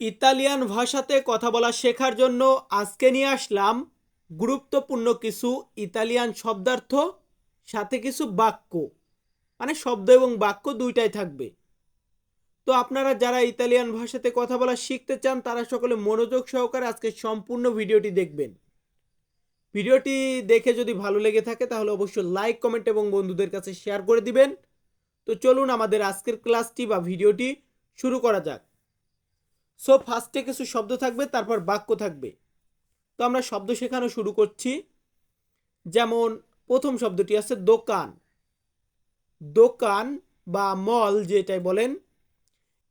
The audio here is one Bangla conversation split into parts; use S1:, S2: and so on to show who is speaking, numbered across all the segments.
S1: ইতালিয়ান ভাষাতে কথা বলা শেখার জন্য আজকে নিয়ে আসলাম গুরুত্বপূর্ণ কিছু ইতালিয়ান শব্দার্থ, সাথে কিছু বাক্য। মানে শব্দ এবং বাক্য দুইটাই থাকবে। তো আপনারা যারা ইতালিয়ান ভাষাতে কথা বলা শিখতে চান, তারা সকলে মনোযোগ সহকারে আজকে সম্পূর্ণ ভিডিওটি দেখবেন। ভিডিওটি দেখে যদি ভালো লেগে থাকে, তাহলে অবশ্যই লাইক, কমেন্ট এবং বন্ধুদের কাছে শেয়ার করে দিবেন। তো চলুন আমাদের আজকের ক্লাসটি বা ভিডিওটি শুরু করা যাক। সো ফার্স্টে কিছু শব্দ থাকবে, তারপর বাক্য থাকবে। তো আমরা শব্দ শেখানো শুরু করছি। যেমন, প্রথম শব্দটি আছে দোকান। দোকান বা মল যেটাই বলেন,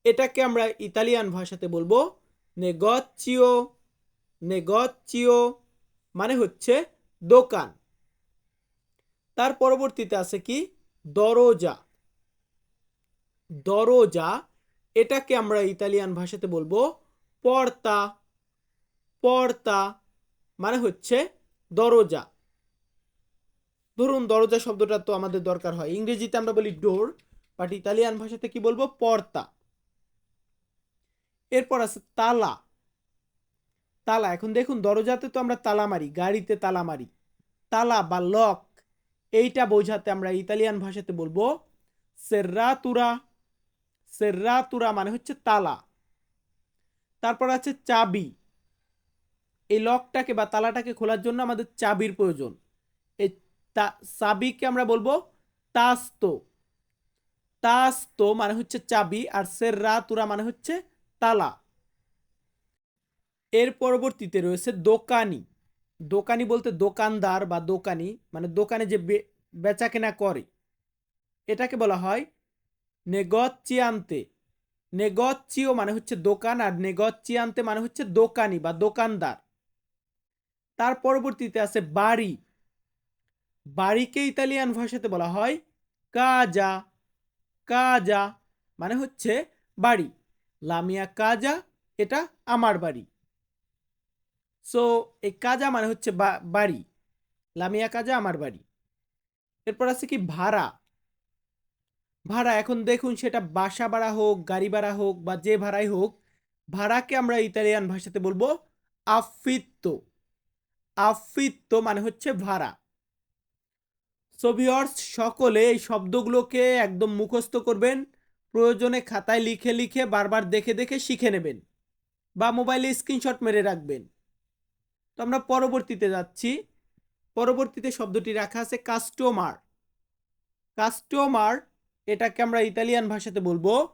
S1: এটাকে আমরা ইতালিয়ান ভাষাতে বলব নেগচিও। নেগচিও মানে হচ্ছে দোকান। তার পরবর্তীতে আছে কি? দরজা। দরজা এটাকে আমরা ইতালিয়ান ভাষাতে বলব পর্তা। পর্তা মানে হচ্ছে দরজা। ধরুন দরজা শব্দটা তো আমাদের দরকার হয়। ইংরেজিতে আমরা বলি ডোর বাট ইতালিয়ান ভাষাতে কি বলব? পর্তা। এরপর আছে তালা। তালা, এখন দেখুন দরজাতে তো আমরা তালা মারি গাড়িতে তালা মারি তালা বা লক এইটা বোঝাতে আমরা ইতালিয়ান ভাষাতে বলব সের্রাতুরা। সের্রাতুরা মানে হচ্ছে তালা। তারপর আছে চাবি। এই লকটাকে বা তালাটাকে খোলার জন্য আমাদের চাবির প্রয়োজন। এই চাবিকে আমরা বলব তাস্তো। তাস্তো মানে হচ্ছে চাবি আর সের্রাতুরা মানে হচ্ছে তালা। এর পরবর্তীতে রয়েছে দোকানি। দোকানি বলতে দোকানদার বা দোকানি মানে দোকানে যে বেচা কেনা করে। এটাকে বলা হয় নেগচিয়ান্তে। নেগচিও মানে হচ্ছে দোকান আর নেগচিয়ান্তে মানে হচ্ছে দোকানি বা দোকানদার। তার পরবর্তীতে আছে বাড়ি। বাড়িকে ইতালিয়ান ভাষাতে বলা হয় কাজা। কাজা মানে হচ্ছে বাড়ি। লামিয়া কাজা, এটা আমার বাড়ি। সো, এই কাজা মানে হচ্ছে বাড়ি। লামিয়া কাজা, আমার বাড়ি। এরপর আছে কি ভাড়া। ভাড়া, এখন দেখুন সেটা বাসা ভাড়া হোক, গাড়ি ভাড়া হোক বা যে ভাড়াই হোক, ভাড়াকে আমরা ইতালিয়ান ভাষাতে বলব আফিত্ত আফিত্ত মানে হচ্ছে ভাড়া। সোভিয়র্স সকলে এই শব্দগুলোকে একদম মুখস্থ করবেন, প্রয়োজনে খাতায় লিখে লিখে বারবার দেখে দেখে শিখে নেবেন বা মোবাইলে স্ক্রিনশট মেরে রাখবেন। তো আমরা পরবর্তীতে যাচ্ছি। পরবর্তীতে শব্দটি রাখা আছে কাস্টমার কাস্টমার এটাকে আমরা ইতালিয়ান ভাষাতে বলব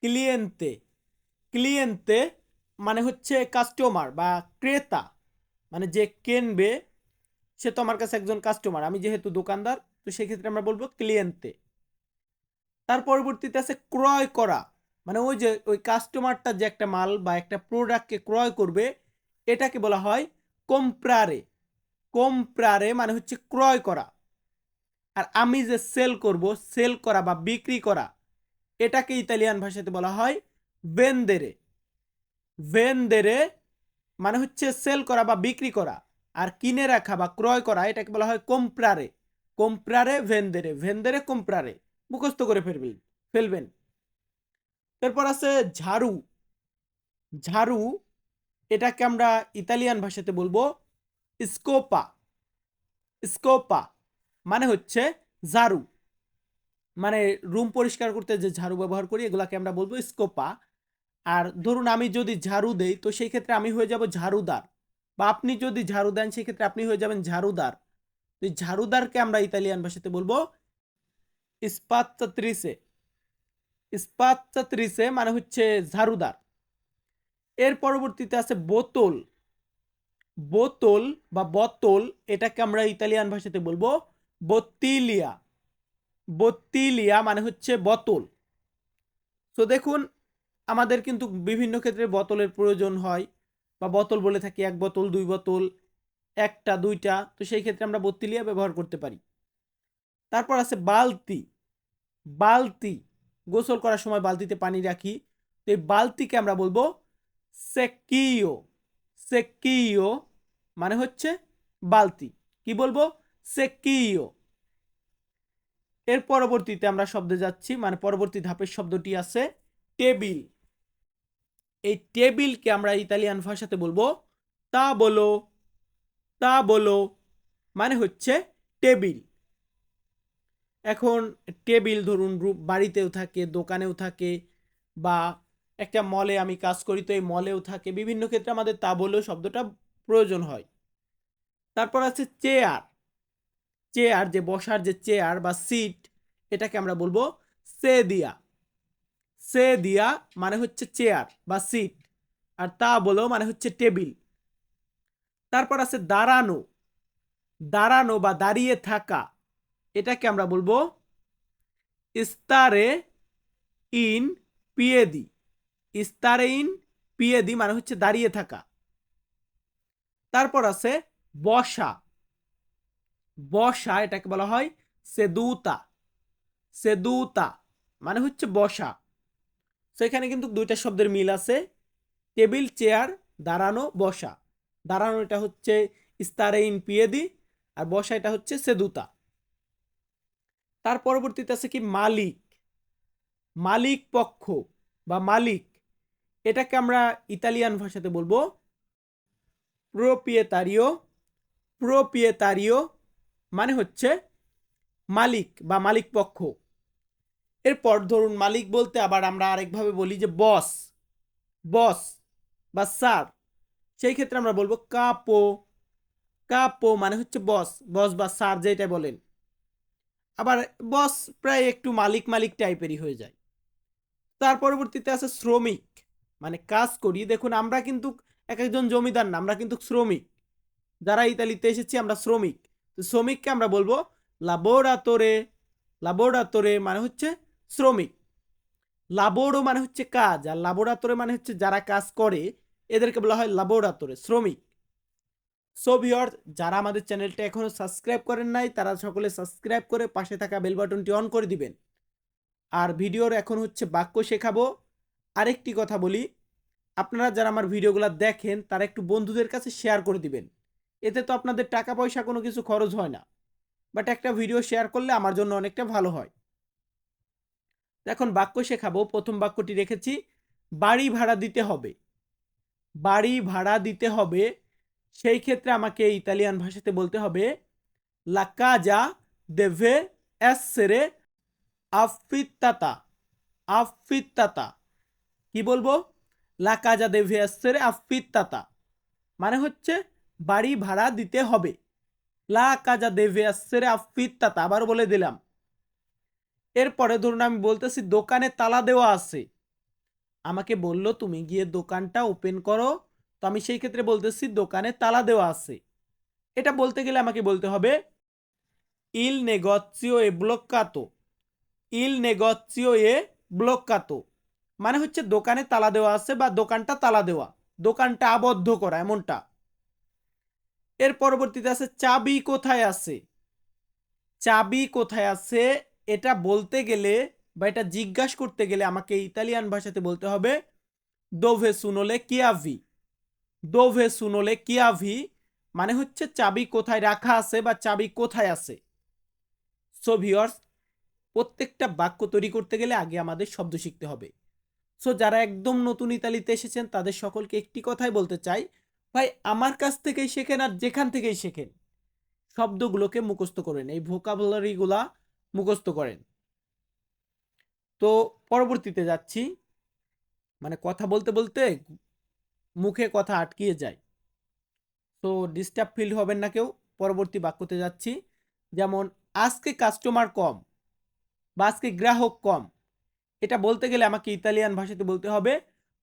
S1: ক্লিয়েন্তে ক্লিয়েন্তে মানে হচ্ছে কাস্টমার বা ক্রেতা। মানে যে কেনবে, সে তো আমার কাছে একজন কাস্টমার আমি যেহেতু দোকানদার, তো সেক্ষেত্রে আমরা বলব ক্লিয়েন্তে তার পরবর্তীতে আছে ক্রয় করা। মানে ওই যে, ওই কাস্টমারটা যে একটা মাল বা একটা প্রোডাক্টকে ক্রয় করবে, এটাকে বলা হয় কম্প্রারে কম্প্রারে মানে হচ্ছে ক্রয় করা। আর আমি যে সেল করব সেল করা বা বিক্রি করা, এটাকে ইতালিয়ান ভাষাতে বলা হয় ভেনদেরে ভেনদেরে মানে হচ্ছে সেল করা বা বিক্রি করা, আর কিনে রাখা বা ক্রয় করা, এটাকে বলা হয় কম্প্রারে কম্প্রারে ভেনদেরে ভেনদেরে কম্প্রারে মুখস্থ করে ফেলবেন ফেলবেন। এরপর আছে ঝাড়ু। ঝাড়ু, এটাকে আমরা ইতালিয়ান ভাষাতে বলব স্কোপা স্কোপা মানে হচ্ছে ঝাড়ু। মানে রুম পরিষ্কার করতে যে ঝাড়ু ব্যবহার করি, এগুলাকে আমরা বলব স্কোপা আর ধরুন আমি যদি ঝাড়ু দেই, তো সেই ক্ষেত্রে আমি হয়ে যাব ঝাড়ুদার। বা আপনি যদি ঝাড়ু দেন, সেই ক্ষেত্রে আপনি হয়ে যাবেন ঝাড়ুদার। তো ঝাড়ুদারকে আমরা ইতালিয়ান ভাষাতে বলব ইস্পাত্রিসে ইস্পাত্রিসে মানে হচ্ছে ঝাড়ুদার। এর পরবর্তীতে আছে বোতল। বোতল বা বোতল, এটাকে আমরা ইতালিয়ান ভাষাতে বলব বত্তিলিয়া। বত্তিলিয়া মানে হচ্ছে বোতল। তো দেখুন, আমাদের কিন্তু বিভিন্ন ক্ষেত্রে বোতলের প্রয়োজন হয় বা বোতল বলে থাকি এক বোতল, দুই বোতল, একটা, দুইটা। তো সেই ক্ষেত্রে আমরা বত্তিলিয়া ব্যবহার করতে পারি। তারপর আছে বালতি। বালতি, গোসল করার সময় বালতিতে পানি রাখি। তো এই বালতিকে আমরা বলব সেকিও। সেকিও মানে হচ্ছে বালতি। কি বলব? সেকিও এর পরবর্তীতে আমরা শব্দে যাচ্ছি মানে পরবর্তী ধাপের শব্দটি আছে টেবিল। এই টেবিলকে আমরা ইতালিয়ান ভাষাতে বলব তা বলো তা বলো মানে হচ্ছে টেবিল। এখন টেবিল ধরুন বাড়িতেও থাকে, দোকানেও থাকে বা একটা মলে আমি কাজ করি তো এই মলেও থাকে। বিভিন্ন ক্ষেত্রে আমাদের তা বলেও শব্দটা প্রয়োজন হয়। তারপর আছে চেয়ার। চেয়ার, যে বসার যে চেয়ার বা সিট, এটাকে আমরা বলব সে দিয়া। সে দিয়া মানে হচ্ছে চেয়ার বা সিট, আর তা বলো মানে হচ্ছে টেবিল। তারপর আছে দাঁড়ানো। দাঁড়ানো বা দাঁড়িয়ে থাকা, এটাকে আমরা বলব ইস্তারে ইন পিয়েদি। ইস্তারে ইন পিয়েদি মানে হচ্ছে দাঁড়িয়ে থাকা। তারপর আছে বসা। বসা, এটাকে বলা হয় সেদুতা। সেদুতা মানে হচ্ছে বসা। সেখানে কিন্তু দুইটা শব্দের মিল আছে। টেবিল, চেয়ার, দাঁড়ানো, বসা। দাঁড়ানো এটা হচ্ছে ইস্তারেইন পিয়েদি, আর বসা এটা হচ্ছে সেদুতা। তার পরবর্তীতে আছে কি মালিক। মালিক পক্ষ বা মালিক, এটাকে আমরা ইতালিয়ান ভাষাতে বলব প্রোপিয়েতারিও প্রোপিয়েতারিও মানে হচ্ছে মালিক বা মালিক পক্ষ। এরপর ধরুন মালিক বলতে আবার আমরা আরেকভাবে বলি যে বস বস বা স্যার সেই ক্ষেত্রে আমরা বলব কাপো কাপো মানে হচ্ছে বস বস বা স্যার যেটা বলেন। আবার বস প্রায় একটু মালিক মালিক টাইপেরই হয়ে যায়। তার পরবর্তীতে আছে শ্রমিক মানে কাজ করি। দেখুন আমরা কিন্তু এক একজন জমিদার না, আমরা কিন্তু শ্রমিক। যারা ইতালিতে এসেছি, আমরা শ্রমিক। তো শ্রমিককে আমরা বলব লাবোরাতোরে লাবোরাতোরে মানে হচ্ছে শ্রমিক। লাবোরো মানে হচ্ছে কাজ, আর লাবোরাতোরে মানে হচ্ছে যারা কাজ করে, এদেরকে বলা হয় লাবোরাতোরে শ্রমিক। সো ভিওর যারা আমাদের চ্যানেলটা এখনও সাবস্ক্রাইব করেন নাই, তারা সকলে সাবস্ক্রাইব করে পাশে থাকা বেল বাটনটি অন করে দিবেন। আর ভিডিওর এখন হচ্ছে বাক্য শেখাবো। আরেকটি কথা বলি, আপনারা যারা আমার ভিডিওগুলো দেখেন, তারা একটু বন্ধুদের কাছে শেয়ার করে দিবেন। এতে তো আপনাদের টাকা পয়সা কোনো কিছু খরচ হয় না। বাট একটা ভিডিও শেয়ার করলে আমার জন্য অনেকটা ভালো হয়। এখন বাক্য শেখাবো। প্রথম বাক্যটি রেখেছি, বাড়ি ভাড়া দিতে হবে। বাড়ি ভাড়া দিতে হবে, সেই ক্ষেত্রে আমাকে ইতালিয়ান ভাষাতে বলতে হবে, লা কাজা দেভে এসরে আফিত্তাতা আফিত্তাতা কি বলব? লা কাজা দেভে এসরে আফিত্তাতা মানে হচ্ছে বাড়ি ভাড়া দিতে হবে। লা কাজা দেভে এসরে আফিত্তাতা আবার বলে দিলাম। এরপরে ধরুন আমি বলতেছি, দোকানে তালা দেওয়া আছে। আমাকে বলল, তুমি গিয়ে দোকানটা ওপেন করো। তো আমি সেই ক্ষেত্রে বলতেছি, দোকানে তালা দেওয়া আছে। এটা বলতে গেলে আমাকে বলতে হবে, ইল নেগোচিও এ ব্লক্কাতো ইল নেগোচিও এ ব্লক্কাতো মানে হচ্ছে দোকানে তালা দেওয়া আছে বা দোকানটা তালা দেওয়া। দোকানটা আবদ্ধ করা, এমনটা। এর পরবর্তীতে আছে, চাবি কোথায় আছে? চাবি কোথায় আছে? এটা বলতে গেলে বা এটা জিজ্ঞাসা করতে গেলে আমাকে ইতালিয়ান ভাষাতে বলতে হবে দোভে সুনোলে কিয়াভি দোভে সুনোলে কিয়াভি মানে হচ্ছে চাবি কোথায় রাখা আছে বা চাবি কোথায় আছে। সো ভিওর্স প্রত্যেকটা বাক্য তৈরি করতে গেলে আগে আমাদের শব্দ শিখতে হবে। সো যারা একদম নতুন ইতালিতে এসেছেন, তাদের সকলকে একটি কথাই বলতে চাই ভাই, আমার কাছ থেকেই শেখেন আর যেখান থেকেই শেখেন, শব্দগুলোকে মুখস্থ করেন, এই ভোকাবুলারিগুলা মুখস্থ করেন। তো পরবর্তীতে যাচ্ছি মানে কথা বলতে বলতে মুখে কথা আটকিয়ে যায়। তো ডিস্টার্ব ফিল হবেন না কেউ, পরবর্তী বাক্যতে যাচ্ছি, যেমন, আজকে কাস্টমার কম বা আজকে গ্রাহক কম। এটা বলতে গেলে আমাকে ইতালিয়ান ভাষাতে বলতে হবে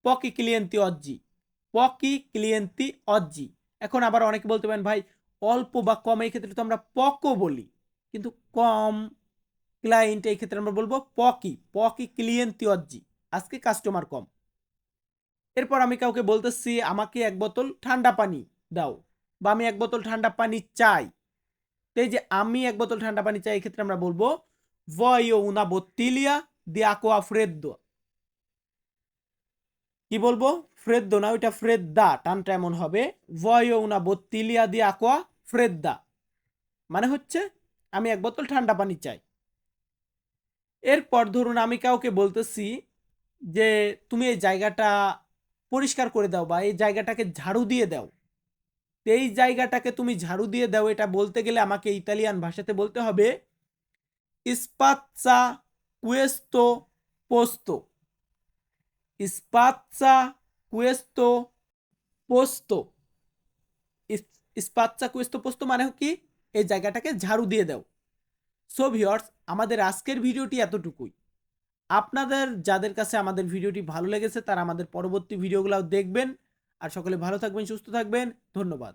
S1: পকি ক্লিয়েন্তি অজ্জি পকি ক্লিয়েন্তি অজ্জি। এখন আবার অনেকে বলতে পারেন, ভাই, অল্প বা কম, এই ক্ষেত্রে তো আমরা পকও বলি। কিন্তু কম ক্লায়েন্ট, এই ক্ষেত্রে আমরা বলব পকি পকি ক্লিয়েন্তি অজ্জি। আজকে কাস্টমার কম। এরপর আমি কাউকে বলতেছি, আমাকে এক বোতল ঠান্ডা পানি দাও বা আমি এক বোতল ঠান্ডা পানি চাই। তো এই যে আমি এক বোতল ঠান্ডা পানি চাই, এই ক্ষেত্রে আমরা বলব, ভয়ো উনা বত্তিলিয়া দি আকোয়া ফ্রেদ্দো কি বলব? ফ্রেদ্দো না, ওইটা ফ্রেদ্দা। টানটা এমন হবে। ভয়ো উনা বত্তিলিয়া দি আকোয়া ফ্রেদ্দা। মানে হচ্ছে, আমি এক বোতল ঠান্ডা পানি চাই। এরপর ধরুন আমি কাউকে বলতেছি যে, তুমি এই জায়গাটা পরিষ্কার করে দাও বা এই জায়গাটাকে ঝাড়ু দিয়ে দাও। এই জায়গাটাকে তুমি ঝাড়ু দিয়ে দাও, এটা বলতে গেলে আমাকে ইতালিয়ান ভাষাতে বলতে হবে স্পাচ্চা কুয়েস্তো পোস্তো স্পাচ্চা কুয়েস্তো পোস্তো। স্পাচ্চা কুয়েস্তো পোস্তো মানে কি এই জায়গাটাকে ঝাড়ু দিয়ে দাও। সো ভিওর্স আমাদের আজকের ভিডিওটি এতটুকুই। আপনাদের, যাদের কাছে আমাদের ভিডিওটি ভালো লেগেছে, তারা আমাদের পরবর্তী ভিডিওগুলো দেখবেন। আর সকলে ভালো থাকবেন, সুস্থ থাকবেন। ধন্যবাদ।